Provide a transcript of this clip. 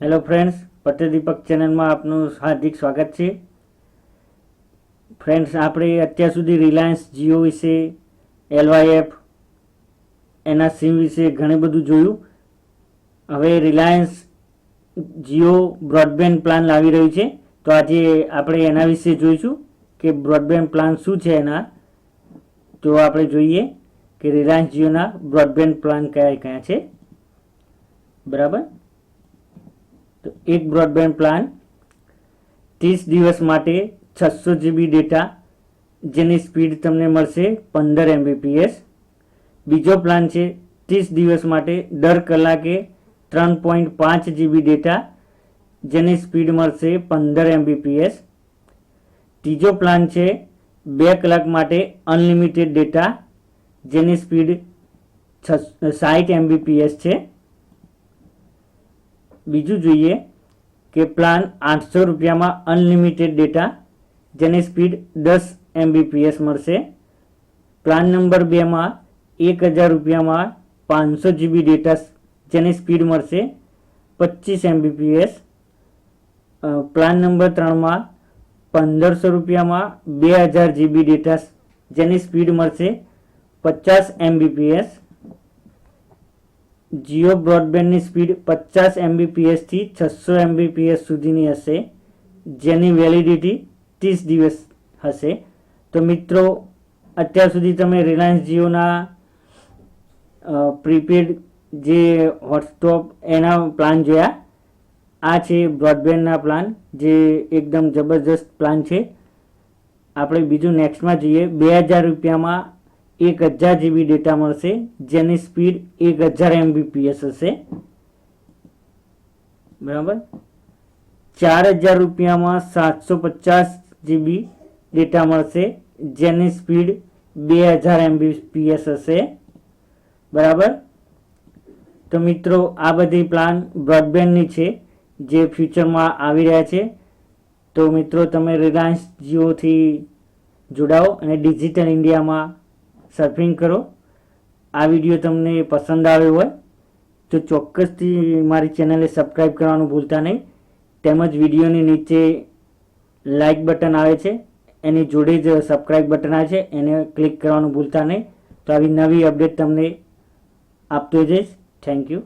Hello friends Patel દીપક ચેનલમાં આપનું હાર્દિક સ્વાગત છે. ફ્રેન્ડ્સ આપણે અત્યાર સુધી રિલાયન્સ જીઓ વિશે એલવાયએફ એના સિમ વિશે ઘણું બધું જોયું. હવે રિલાયન્સ જીઓ બ્રોડબેન્ડ પ્લાન લાવી રહ્યું છે. તો આજે આપણે એના વિશે જોઈશું કે બ્રોડબેન્ડ પ્લાન શું છે એના. તો આપણે જોઈએ કે રિલાયન્સ જીઓના બ્રોડબેન્ડ પ્લાન કયા કયા છે. બરાબર? તો એક બ્રોડબેન્ડ પ્લાન ત્રીસ દિવસ માટે છસો જીબી ડેટા જેની સ્પીડ તમને મળશે પંદર એમબીપીએસ બીજો પ્લાન છે, ત્રીસ દિવસ માટે દર કલાકે ત્રણ પોઈન્ટ પાંચ જીબી ડેટા જેની સ્પીડ મળશે પંદર એમબીપીએસ ત્રીજો પ્લાન છે, બે કલાક માટે અનલિમિટેડ ડેટા જેની સ્પીડ સાઠ એમબીપીએસ છે. બીજું જોઈએ કે પ્લાન આઠસો રૂપિયામાં અનલિમિટેડ ડેટા જેની સ્પીડ દસ એમબીપીએસ મળશે. પ્લાન નંબર બેમાં એક હજાર રૂપિયામાં પાંચસો જીબી ડેટા જેની સ્પીડ મળશે પચીસ એમબીપીએસ પ્લાન નંબર ત્રણમાં પંદરસો રૂપિયામાં બે હજાર જીબી ડેટા જેની સ્પીડ મળશે પચાસ એમબીપીએસ જીઓ બ્રોડબેન્ડની સ્પીડ પચાસ એમબીપીએસથી છસો એમબીપીએસ સુધીની હશે, જેની વેલિડિટી ત્રીસ દિવસ હશે. તો મિત્રો, અત્યાર સુધી તમે રિલાયન્સ જીઓના પ્રીપેડ જે હોટસ્ટોપ એના પ્લાન જોયા, આ છે બ્રોડબેન્ડના પ્લાન, જે એકદમ જબરજસ્ત પ્લાન છે. આપણે બીજું નેક્સ્ટમાં જોઈએ, બે હજાર રૂપિયામાં એક હજાર જીબી ડેટા મળશે, જેની સ્પીડ એક હજાર એમબીપીએસ હશે. બરાબર? ચાર હજાર રૂપિયામાં સાતસો પચાસ જીબી ડેટા મળશે, જેની સ્પીડ બે હજાર એમબીપીએસ હશે. બરાબર? તો મિત્રો, આ બધી પ્લાન બ્રોડબેન્ડની છે, જે ફ્યુચરમાં આવી રહ્યા છે. તો મિત્રો, તમે રિલાયન્સ જીઓથી જોડાઓ અને ડિજિટલ ઇન્ડિયામાં સર્ફિંગ કરો. આ વીડિયો તમને પસંદ આવ્યો હોય, તો ચોક્કસથી મારી ચેનલને સબસ્ક્રાઈબ કરવાનું ભૂલતા નહીં. તેમજ વિડીયોની નીચે લાઇક બટન આવે છે, એની જોડે જ સબસ્ક્રાઈબ બટન આવે છે, એને ક્લિક કરવાનું ભૂલતા નહીં. તો આવી નવી અપડેટ તમને આપતો જઈશ. Thank you